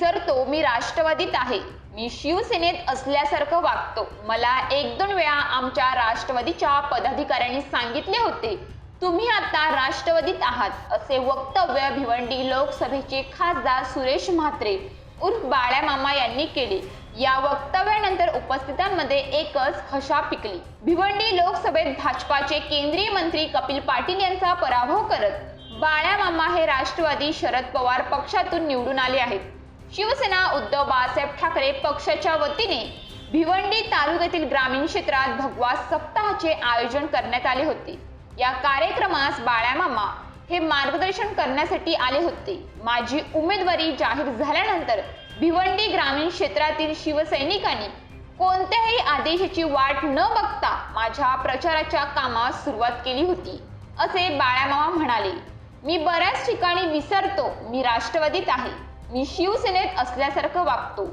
राष्ट्रवादीत आहे. मी शिवसेनेत असल्यासारखं वागतो. मला एक दोन वेळा आमच्या राष्ट्रवादीच्या पदाधिकाऱ्यांनी सांगितले होते तुम्ही आता राष्ट्रवादीत आहात. असे वक्तव्य भिवंडी लोकसभेचे खासदार सुरेश म्हात्रे उर्फ बाळ्या मामा यांनी केले. या वक्तव्यानंतर उपस्थितांमध्ये एकच हशा पिकली. भिवंडी लोकसभेत भाजपाचे केंद्रीय मंत्री कपिल पाटील यांचा पराभव करत बाळ्या मामा हे राष्ट्रवादी शरद पवार पक्षातून निवडून आले आहेत. शिवसेना उद्धव बाळासाहेब ठाकरे पक्षाच्या वतीने भिवंडी तालुक्यातील ग्रामीण क्षेत्रात भगवा सप्ताहाचे आयोजन करण्यात आले होते. या कार्यक्रमास बाळ्यामामा हे मार्गदर्शन करण्यासाठी आले होते. माझी उमेदवारी जाहीर झाल्यानंतर भिवंडी ग्रामीण क्षेत्रातील शिवसैनिकांनी कोणत्याही आदेशाची वाट न बघता माझ्या प्रचाराच्या कामास सुरुवात केली होती असे बाळ्यामामा म्हणाले. मी बऱ्याच ठिकाणी विसरतो मी राष्ट्रवादीत आहे. मी शिवसेनेत असल्यासारखं वागतो.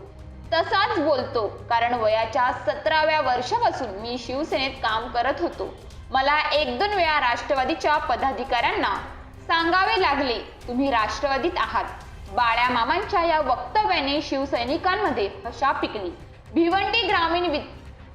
तसाच बोलतो कारण वयाच्या सतराव्या वर्षापासून मी शिवसेनेत काम करत होतो. मला एक दोन वेळा राष्ट्रवादीच्या पदाधिकाऱ्यांना सांगावे लागले तुम्ही राष्ट्रवादीत आहात. बाळ्या मामांच्या या वक्तव्याने शिवसैनिकांमध्ये हशा पिकली. भिवंडी ग्रामीण वि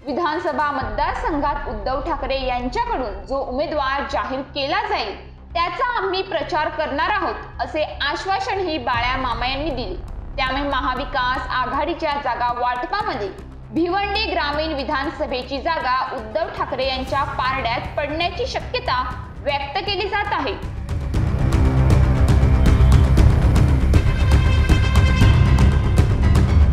विधानसभा मतदारसंघात उद्धव ठाकरे यांच्याकडून जो उमेदवार जाहीर केला जाईल त्याचा आम्ही प्रचार करणार आहोत असे आश्वासनही बाळ्या मामा यांनी दिले. त्यामुळे महाविकास आघाडीच्या जागा वाटपामध्ये भिवंडी ग्रामीण विधानसभेची जागा उद्धव ठाकरे यांच्या पारड्यात पडण्याची शक्यता व्यक्त केली जात आहे.